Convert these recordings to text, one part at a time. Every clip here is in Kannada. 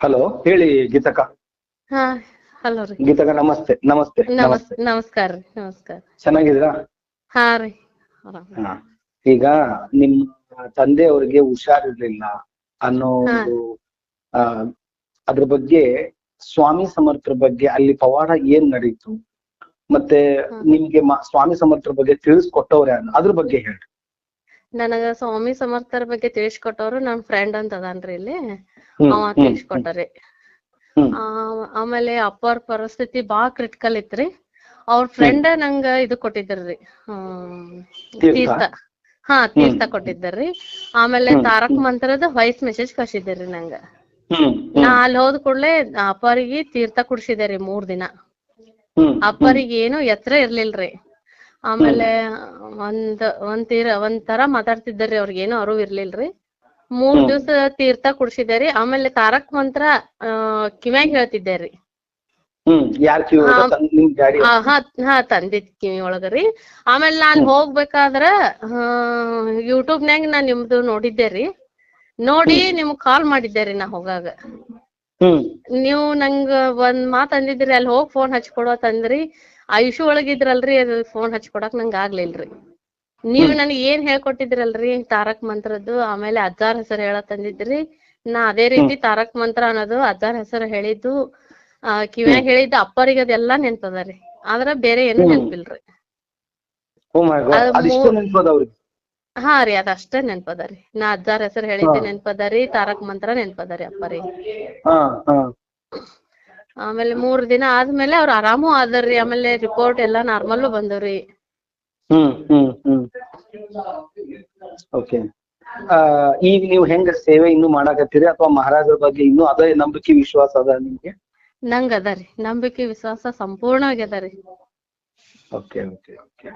ಹಲೋ ಹೇಳಿ ಗೀತಕ ಹಾ ಹಲೋ ರೀ. ಗೀತಕ್ಕ ನಮಸ್ತೆ ನಮಸ್ತೆ ನಮಸ್ ನಮಸ್ತೆ. ನಮಸ್ಕಾರ ರೀ ನಮಸ್ಕಾರ. ಚೆನ್ನಾಗಿದ್ದೀರಾ? ಹಾ ರೀ ಆರಾಮ್. ಹಾ ಈಗ ನಿಮ್ಮ ತಂದೆಯವರಿಗೆ ಹುಷಾರಿರ್ಲಿಲ್ಲ ಅನ್ನೋ ಹಾ. ಒಂದು ಆ ಅದ್ರ ಬಗ್ಗೆ ಸ್ವಾಮಿ ಸಮರ್ಥರ ಬಗ್ಗೆ ಅಲ್ಲಿ ಪವಾಡ ಏನ್ ನಡೀತು? ಮತ್ತೆ ಹಾ. ನಿಮ್ಗೆ ಮ- ಸ್ವಾಮಿ ಸಮರ್ಥರ ಬಗ್ಗೆ ತಿಳಿಸ್ಕೊಟ್ಟವ್ರೆ? ಅದ್ರ ಬಗ್ಗೆ ಹೇಳಿ ನನಗ ಸ್ವಾಮಿ ಸಮರ್ಥರ ಬಗ್ಗೆ ತಿಳಿಸ್ಕೊಟ್ಟವ್ರು ನನ್ ಫ್ರೆಂಡ್ ಅಂತ ಅದಾನ್ರಿ ಇಲ್ಲಿ. ಅವ ತಿಳಿಸ್ಕೊಟ್ಟಾರಿ. ಆ, ಆಮೇಲೆ ಅಪ್ಪಾರ ಪರಿಸ್ಥಿತಿ ಬಾಳ ಕ್ರಿಟಿಕಲ್ ಇತ್ರಿ. ಅವ್ರ ಫ್ರೆಂಡ್ ನಂಗ ಇದು ಕೊಟ್ಟಿದ್ರಿ ಹ್ಮ್ ತೀರ್ಥ? ಹಾ ತೀರ್ಥ ಕೊಟ್ಟಿದ್ದರಿ ಆಮೇಲೆ ತಾರಕ. ಮಂತ್ರದ ವಾಯ್ಸ್ ಮೆಸೇಜ್ ಕಳ್ಸಿದ್ರಿ ನಂಗ. ನಾ ಅಲ್ಲಿ ಹೋದ ಕೂಡ್ಲೆ ಅಪ್ಪರಿಗೆ ತೀರ್ಥ ಕುಡ್ಸಿದೇರಿ ಮೂರ್ ದಿನ. ಅಪ್ಪರಿಗೆ ಏನು ಎತ್ತರ ಇರ್ಲಿಲ್ರಿ. ಆಮೇಲೆ ಒಂದ್ ಒಂದ್ ತೀರ ಒಂದ್ ತರ ಮಾತಾಡ್ತಿದ್ದರಿ ಅವ್ರಿಗೇನು ಅರಿವು ಇರ್ಲಿಲ್ರಿ ಮೂರ್. ದಿವ್ಸ ತೀರ್ಥ ಕುಡ್ಸಿದೇರಿ ಆಮೇಲೆ ತಾರಕ್ ಮಂತ್ರ ಆ ಕಿವ್ಯಾಗ್ ಹೇಳ್ತಿದ್ದೇರಿ ಹಾ. ತಂದಿತ್ ತಂದಿದ್ ಕಿವಿ ಒಳಗರಿ ಆಮೇಲೆ ನಾನ್ ಹೋಗ್ಬೇಕಾದ್ರ ಯೂಟ್ಯೂಬ್ನ್ಯಾಗ ನಾ ನಿಮ್ದು ನೋಡಿದ್ದೇರಿ ನೋಡಿ ನಿಮ್ಗ್ ಕಾಲ್ ಮಾಡಿದ್ದೇರಿ ನಾ ಹೋಗಾಗ. ನೀವು ನಂಗ ಒಂದ್ ಮಾತ್ ಅಂದಿದ್ರಿ ಅಲ್ಲಿ ಹೋಗ್ ಫೋನ್ ಹಚ್ಕೊಡು ತಂದ್ರಿ. ಆ ಇಶ್ಯೂ ಒಳಗಿದ್ರಲ್ರಿ ಅದು ಫೋನ್ ಹಚ್ಕೊಡಕ್ ನಂಗ ಆಗ್ಲಿಲ್ರಿ. ನೀವ್ ನನಗ್ ಏನ್ ಹೇಳ್ಕೊಟ್ಟಿದ್ರಲ್ರಿ ತಾರಕ್ ಮಂತ್ರದ್ದು ಆಮೇಲೆ ಅಜ್ಜಾರ್ ಹೆಸರು ಹೇಳತ್ ತಂದಿದ್ರಿ. ನಾ ಅದೇ ರೀತಿ ತಾರಕ್ ಮಂತ್ರ ಅನ್ನೋದು ಅಜ್ಜಾರ್ ಹೆಸರು ಹೇಳಿದ್ದು ಆ ಕಿವ್ಯಾಗ ಹೇಳಿದ್ದು ಅಪ್ಪರಿಗೆ ಅದೆಲ್ಲಾ ನೆನ್ಪದರಿ. ಆದ್ರ ಬೇರೆ ಏನು. ನೆನ್ಪಿಲ್ರಿ. ಹಾ ರೀ ಅದಷ್ಟೇ ನೆನ್ಪದರಿ. ನಾ ಅಜ್ಜಾರ್ ಹೆಸರು ಹೇಳಿದ್ದೆ. ನೆನ್ಪದರಿ ತಾರಕ್ ಮಂತ್ರ ನೆನ್ಪದರಿ ಅಪ್ಪರಿ ಆಮೇಲೆ ಮೂರ್ ದಿನ ಆದ್ಮೇಲೆ ಅವ್ರ ಆರಾಮು ಆದರ್ರಿ ಆಮೇಲೆ ರಿಪೋರ್ಟ್ ಎಲ್ಲಾ ನಾರ್ಮಲ್ ಬಂದವ್ರಿ ಹ್ಮ್ ಹ್ಮ್ ಹ್ಮ್. ಓಕೆ ಈಗ ನೀವು ಹೆಂಗ ಸೇವೆ ಇನ್ನು ಮಾಡಾಕತ್ತೀರಿ? ಅಥವಾ ಮಹಾರಾಜರ ಬಗ್ಗೆ ಇನ್ನು ಅದೇ ನಂಬಿಕೆ ವಿಶ್ವಾಸ ಅದ ನಿಮ್ಗೆ? ನಂಗ ಅದರಿ ನಂಬಿಕೆ ವಿಶ್ವಾಸ ಸಂಪೂರ್ಣವಾಗಿ ಅದರಿ ಓಕೆ ಓಕೆ ಓಕೆ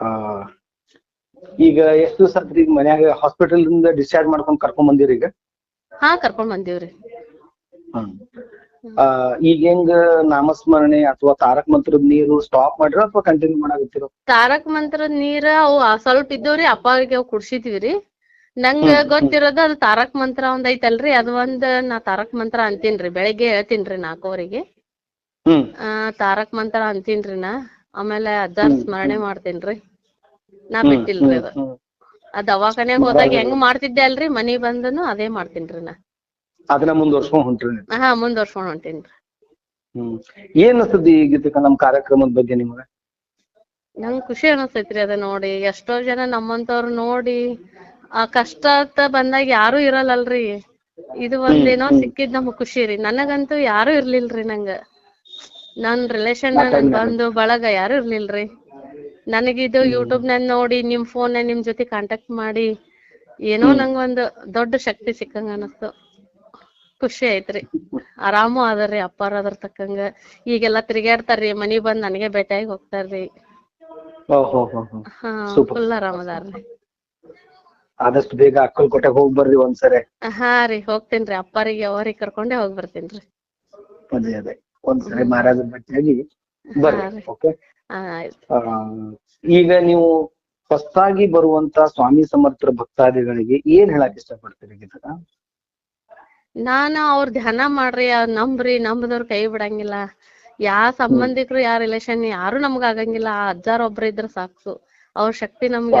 ಆ ಈಗ ಎಷ್ಟು ದಿವಸ ಆತ್ರಿ ಈಗ ಮನ್ಯಾಗ ಹಾಸ್ಪಿಟಲ್ ಇಂದ ಡಿಸ್ಚಾರ್ಜ್ ಮಾಡ್ಕೊಂಡ್ ಕರ್ಕೊಂಡ್ ಬಂದಿರಿ ಈಗ? ಹಾ ಕರ್ಕೊಂಡ್ ಬಂದಿವ್ರಿ ಹ್ಮ್. ಆ, ಈಗ ಹೆಂಗ ನಾಮಸ್ಮರಣೆ ಅಥವಾ ತಾರಕ ಮಂತ್ರದ ನೀರು ಸ್ಟಾಪ್ ಮಾಡಿರೋ ಅಥವಾ ಕಂಟಿನ್ಯೂ ಮಾಡಾಕತ್ತೀರೋ ತಾರಕ ಮಂತ್ರದ ನೀರ ಅವು ಸ್ವಲ್ಪ ಇದ್ದವ್ರಿ ಅಪ್ಪಗೆ ಅವ್ ಕುಡ್ಸಿದ್ವಿರಿ. ನಂಗ. ಗೊತ್ತಿರೋದು ಅದು ತಾರಕ್ ಮಂತ್ರ ಒಂದ್ ಐತಲ್ರಿ ಅದು ಒಂದ್ ನಾ ತಾರಕ್ ಮಂತ್ರ ಅಂತೀನ್ರಿ ಬೆಳಿಗ್ಗೆ ಹೇಳ್ತೀನ್ರಿ ನಾಲ್ಕೂವರೆಗೆ. ಆ ತಾರಕ್ ಮಂತ್ರ ಅಂತೀನ್ರಿ ನಾ ಆಮೇಲೆ ಅದ ಸ್ಮರಣೆ ಮಾಡ್ತೇನ್ರಿ. ನಾ ಬಿಟ್ಟಿಲ್ರಿ ಅದ. ಆ ದವಾಖಾನ್ಯಾಗ ಹೋದಾಗ ಹೆಂಗ್ ಮಾಡ್ತಿದ್ದೆ ಅಲ್ರಿ ಮನಿ ಬಂದನು ಅದೇ ಮಾಡ್ತೀನ್ರಿ ನಾ. ಅದನ್ನ ಮುಂದುವರ್ಸ್ಕೊಂಡ್ ಹೊಂಟ್ರಿ. ಹಾ ಮುಂದ್ವರ್ಸ್ಕೊಂಡ್ ಹೊಂಟೇನ್ರಿ ಹ್ಮ್. ಏನ್ ಅನ್ಸ್ತದೆ ಈ ಗೀತಕ್ಕ ನಮ್ ಕಾರ್ಯಕ್ರಮದ ಬಗ್ಗೆ ನಿಮ್ಗ? ನಂಗ್ ಖುಷಿ ಅನಸ್ತೈತ್ರಿ ಅದ ನೋಡಿ. ಎಷ್ಟೋ ಜನ ನಮ್ಮಂತವ್ರು ನೋಡಿ ಆ ಕಷ್ಟ ಅಂತ ಬಂದಾಗ ಯಾರು ಇರಲ್ಲಲ್ರಿ. ಇದು ಒಂದೇನೋ. ಸಿಕ್ಕಿದ್ ನಮಗ್ ಖುಷಿ ರೀ. ನನಗಂತೂ ಯಾರು ಇರ್ಲಿಲ್ರಿ ನಂಗ. ನನ್ ರಿಲೇಶನ್ ಬಂದು ನನ್. ಬಳಗ ಯಾರು ಇರ್ಲಿಲ್ರಿ. ನನಗಿದು. ಯೂಟ್ಯೂಬ್ನಲ್ಲಿ ನೋಡಿ ನಿಮ್ ಫೋನ್ ನಿಮ್ ಜೊತೆ ಕಾಂಟ್ಯಾಕ್ಟ್ ಮಾಡಿ ಏನೋ ನಂಗ ನಂಗೊಂದು ದೊಡ್ಡ ಶಕ್ತಿ ಸಿಕ್ಕಂಗ ಅನಸ್ತು. ಖುಷಿ ಐತ್ರಿ. ಆರಾಮು ಅದಾರಿ ಅಪ್ಪಾರ ಅದ್ರ ತಕ್ಕಂಗ. ಈಗೆಲ್ಲಾ ತಿರ್ಗ್ಯಾಡ್ತಾರ್ರಿ ಮನಿಗ್ ಬಂದ್ ನನಗೆ ಭೇಟಿಯಾಗಿ ಹೋಗ್ತಾರ್ರಿ. ಫುಲ್ ಆರಾಮ್ ಅದಾರ್ರಿ ಆದಷ್ಟು ಬೇಗ ಅಕ್ಕಲ್ಕೋಟೆಗೆ ಹೋಗಿ ಬರ್ರಿ ಒಂದ್ಸರಿ. ಹಾ ರೀ ಹೋಗ್ತೇನ್ರಿ. ಅಪ್ಪಾರಿಗೆ ಅವರಿಗೆ ಕರ್ಕೊಂಡೆ ಹೋಗ್ ಬರ್ತೇನ್ರಿ. ಅದೇ ಅದೇ. ಒಂದ್ಸರಿ ಮಹಾರಾಜರ ಭೇಟಿಯಾಗಿ ಬರ್ರಿ. ಓಕೆ? ಈಗ ನೀವು ಹೊಸ್ತಾಗಿ ಬರುವಂತ ಸ್ವಾಮಿ ಸಮರ್ಥರ ಭಕ್ತಾದಿಗಳಿಗೆ ಏನ್ ಹೇಳಕ್ ಇಷ್ಟಪಡ್ತೀರಿ ಗೀತಕ್ಕ? ನಾನ ಅವ್ರ ಧ್ಯಾನ ಮಾಡ್ರಿ ಅವ್ರ್ ನಂಬ್ರಿ ನಂಬದವ್ರ ಕೈ ಬಿಡಂಗಿಲ್ಲ. ಯಾ ಸಂಬಂಧಿಕರು ಯಾ ರಿಲೇಶನ್ ಯಾರು ನಮ್ಗ ಆಗಂಗಿಲ್ಲ. ಆ ಅಜ್ಜಾರ್ ಒಬ್ರ ಇದ್ರ ಸಾಕು ಅವ್ರ ಶಕ್ತಿ ನಮ್ಗೆ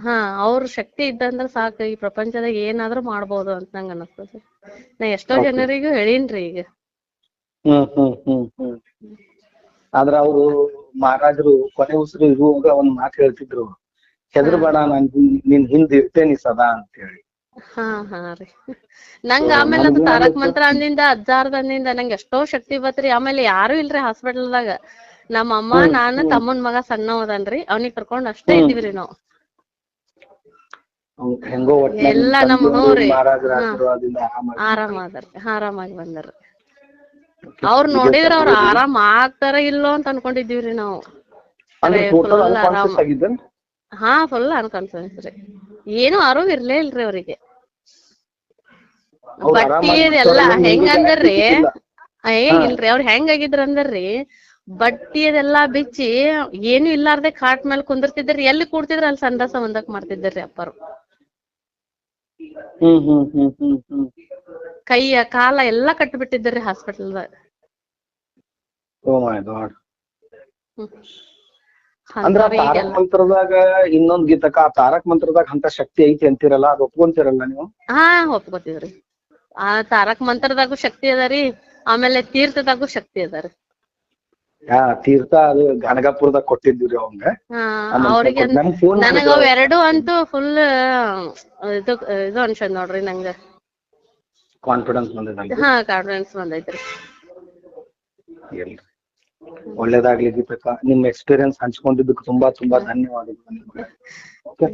ಹಾ ಅವ್ರ ಶಕ್ತಿ ಇದ್ದಂದ್ರ ಸಾಕು. ಈ ಪ್ರಪಂಚದಾಗ ಏನಾದ್ರೂ ಮಾಡ್ಬೋದು ಅಂತ ನಂಗ ಅನಸ್ತದೆ. ನಾ ಎಷ್ಟೋ ಜನರಿಗೂ ಹೇಳಿನ್ರಿ ಈಗ. ಹ್ಮ್ ಹ್ಮ್ ಹ್ಮ್ ಹ್ಮ್. ಆದ್ರ ಅವ್ರು ಮಹಾರಾಜರು ಕೊನೆ ಉಸಿರು ಇರುವಾಗ ಒಂದ್ ಮಾತು ಹೇಳ್ತಿದ್ರು. ಹೆದರ್ಬೇಡ ನಾನ್ ನಿನ್- ನಿನ್ ಹಿಂದ್ ಇರ್ತೇನಿ ಸದಾ ಅಂತ ಹೇಳಿ ಹಾ ಹಾ ರೀ. ನಂಗ ಆಮೇಲ ಅದು ತಾರಕ್? ಮಂತ್ರ ಅಂದಿಂದ ಅಜ್ಜಾರ್ದಂದಿಂದ ನಂಗೆ ಎಷ್ಟೋ ಶಕ್ತಿ ಬತ್ರಿ. ಆಮೇಲೆ ಯಾರು ಇಲ್ರಿ ಹಾಸ್ಪಿಟಲ್ದಾಗ. ನಮ್ಮ ಅಮ್ಮ ಹ್ಮ್, ನಾನು ತಮ್ಮನ ಮಗ ಸಣ್ಣವ್ ಅದನ್ರಿ ಅವ್ನಿಗ್ ಕರ್ಕೊಂಡ್ ಅಷ್ಟೇ ಹ್ಮ್. ಇದ್ದೀವ್ರಿ ನಾವ್. ಎಲ್ಲಾ ನಮ್ ನಿಮ್ ಹ್ಞೂ ರೀ. ಆರಾಮ್ ಅದಾರ್ರಿ. ಆರಾಮಾಗಿ ಬಂದಾರ ಅವ್ರ ನೋಡಿದ್ರ ಅವ್ರ ಆರಾಮ್ ಆಗ್ತಾರ ಇಲ್ಲೋ ಅಂತ ಅನ್ಕೊಂಡಿದ್ವಿ ನಾವು. ಅಂದ್ರೆ full ಆರಾಮ್. ಹಾ ಫುಲ್ ಅನ್ಕಾನ್ಫಿಡೆನ್ಸ್ ರೀ. ಏನು ಅರಿವು ಇರ್ಲೇ ಇಲ್ರಿ ಅವ್ರಿಗೆ. ಅವ್ರು ಬಟ್ಟಿ ಅದೆಲ್ಲ ಬಿಡ್ತಾರಲ್ಲ, ನಿಮ್ಗೂ ಹೆಂಗಂದ್ರಿ? ಜಾಸ್ತಿ ಏ ಇಲ್ರಿ ಅವ್ರ ಹೆಂಗಾಗಿದ್ರ ಅಂದ್ರಿ ಬಟ್ಟಿ ಅದೆಲ್ಲಾ ಬಿಚ್ಚಿ ಏನು ಇಲ್ಲಾರ್ದೆ ಕಾಟ್ ಮೇಲೆ ಕುಂದಿರ್ತಿದ್ರಿ ಎಲ್ಲಿ ಕೂಡ್ತಿದ್ರ ಅಲ್ಲಿ ಸಂದಾಸ ಒಂದಕ್ ಮಾಡ್ತಿದ್ರಿ ಅಪ್ಪಾರು. ಕೈಯ ಕಾಲ ಎಲ್ಲಾ ಕಟ್ಬಿಟ್ಟಿದ್ರಿ ಹಾಸ್ಪಿಟಲ್ದಾಗ ಅಂದ್ರ ಮಂತ್ರದಾಗ ಇನ್ನೊಂದ್ ಗೀತಕ್ಕ ಆ ತಾರಕ್ ಮಂತ್ರದಾಗ ಅಂತ ಶಕ್ತಿ ಐತಿ ಅಂತೀರಲ್ಲ ಅದ್ ಒಪ್ಕೊಂತಿರಲ್ಲ ನೀವು? ಹಾ ಒಪ್ಕೋತೀವ್ರಿ. ಆ ತಾರಕ ಮಂತ್ರದಾಗು ಶಕ್ತಿ ಅದರಿ ಆಮೇಲೆ ತೀರ್ಥದಾಗು ಶಕ್ತಿ ಅದರಿ ಯಾ ತೀರ್ಥ ಅದು ಗಣಗಾಪುರದಾಗ ಕೊಟ್ಟಿದ್ರಿ ಅವಂಗ. ಹಾ ಅವ್ರಿಗೆ ನನಗ ಅವ್ ಎರಡು ಅಂತೂ ಫುಲ್ ಇದು ಇದು ಅನ್ಸದ್ ನೋಡ್ರಿ ನಂಗ. ಕಾನ್ಫಿಡೆನ್ಸ್ ಬಂದೈತಿ ಹಾ ಕಾನ್ಫಿಡೆನ್ಸ್ ಬಂದೈತ್ರಿ ಒಳ್ಳೇದಾಗ್ಲಿ ದೀಪಕ ನಿಮ್ ಎಕ್ಸ್ಪೀರಿಯನ್ಸ್ ಹಂಚ್ಕೊಂಡಿದ್ದಕ್ಕೆ ತುಂಬಾ ತುಂಬಾ ಧನ್ಯವಾದಗಳು.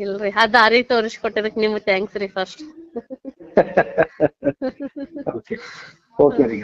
ಇಲ್ರಿ ಆ ದಾರಿ ತೋರಿಸ್ಕೊಟ್ಟಿದ್ದಕ್ಕೆ ನಿಮ್ಗ್ ಥ್ಯಾಂಕ್ಸ್ ರೀ ಫಸ್ಟ್ ಓಕೆ ಓಕೆ. ರೀ